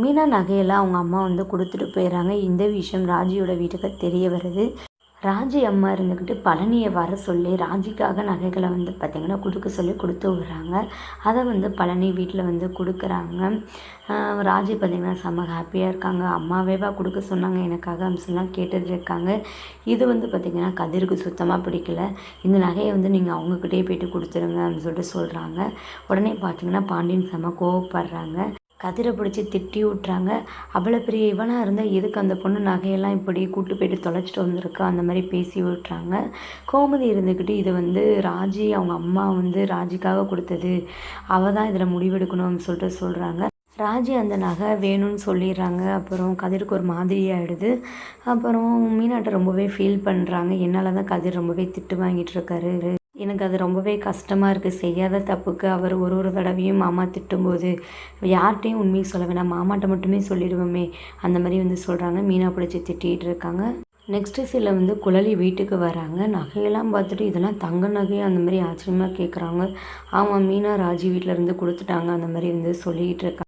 மீனா நகையெல்லாம் அவங்க அம்மா வந்து கொடுத்துட்டு போயிடுறாங்க. இந்த விஷயம் ராஜியோட வீட்டுக்கு தெரிய வருது. ராஜி அம்மா இருந்துக்கிட்டு பழனியை வர சொல்லி ராஜிக்காக நகைகளை வந்து பார்த்திங்கன்னா கொடுக்க சொல்லி கொடுத்து விடுறாங்க. அதை வந்து பழனி வீட்டில் வந்து கொடுக்குறாங்க. ராஜி பார்த்திங்கன்னா செம்ம ஹாப்பியாக இருக்காங்க. அம்மாவேவா கொடுக்க சொன்னாங்க. எனக்காக அம்சம்லாம் கேட்டுட்டு இருக்காங்க. இது வந்து பார்த்திங்கன்னா கதிருக்கு சுத்தமாக பிடிக்கல. இந்த நகையை வந்து நீங்கள் அவங்கக்கிட்டே போயிட்டு கொடுத்துருங்க அப்படின்னு சொல்லிட்டு சொல்கிறாங்க உடனே பார்த்திங்கன்னா பாண்டியன் செம்ம கோவப்படுறாங்க. கதிரை பிடிச்சி திட்டி விட்றாங்க அவ்வளோ பெரிய இவனாக இருந்தால் எதுக்கு அந்த பொண்ணு நகையெல்லாம் இப்படி கூட்டு போயிட்டு தொலைச்சிட்டு வந்திருக்கா? அந்த மாதிரி பேசி விட்றாங்க கோமதி இருந்துக்கிட்டு இதை வந்து ராஜி அவங்க அம்மா வந்து ராஜிக்காக கொடுத்தது. அவள் தான் இதில் முடிவெடுக்கணும்னு சொல்லிட்டு சொல்கிறாங்க ராஜி அந்த நகை வேணும்னு சொல்லிடுறாங்க. அப்புறம் கதிருக்கு ஒரு மாதிரி ஆகிடுது அப்புறம் மீனாட்ட ரொம்பவே ஃபீல் பண்ணுறாங்க என்னால் தான் கதிர் ரொம்பவே திட்டு வாங்கிட்டு இருக்காரு. எனக்கு அது ரொம்பவே கஷ்டமாக இருக்குது செய்யாத தப்புக்கு அவர் ஒரு ஒரு தடவையும் மாமா திட்டும்போது யார்கிட்டையும் உண்மையை சொல்ல வேணாம். மாமாட்ட மட்டுமே சொல்லிடுவோமே. அந்த மாதிரி வந்து சொல்கிறாங்க மீனா பிடிச்சி திட்டிகிட்டு இருக்காங்க. நெக்ஸ்ட்டு சில வந்து குழலி வீட்டுக்கு வராங்க. நகையெல்லாம் பார்த்துட்டு இதெல்லாம் தங்க நகை அந்த மாதிரி ஆச்சரியமாக கேட்குறாங்க ஆமாம் மீனா ராஜி வீட்டில் இருந்து கொடுத்துட்டாங்க. அந்த மாதிரி வந்து சொல்லிகிட்டு இருக்காங்க.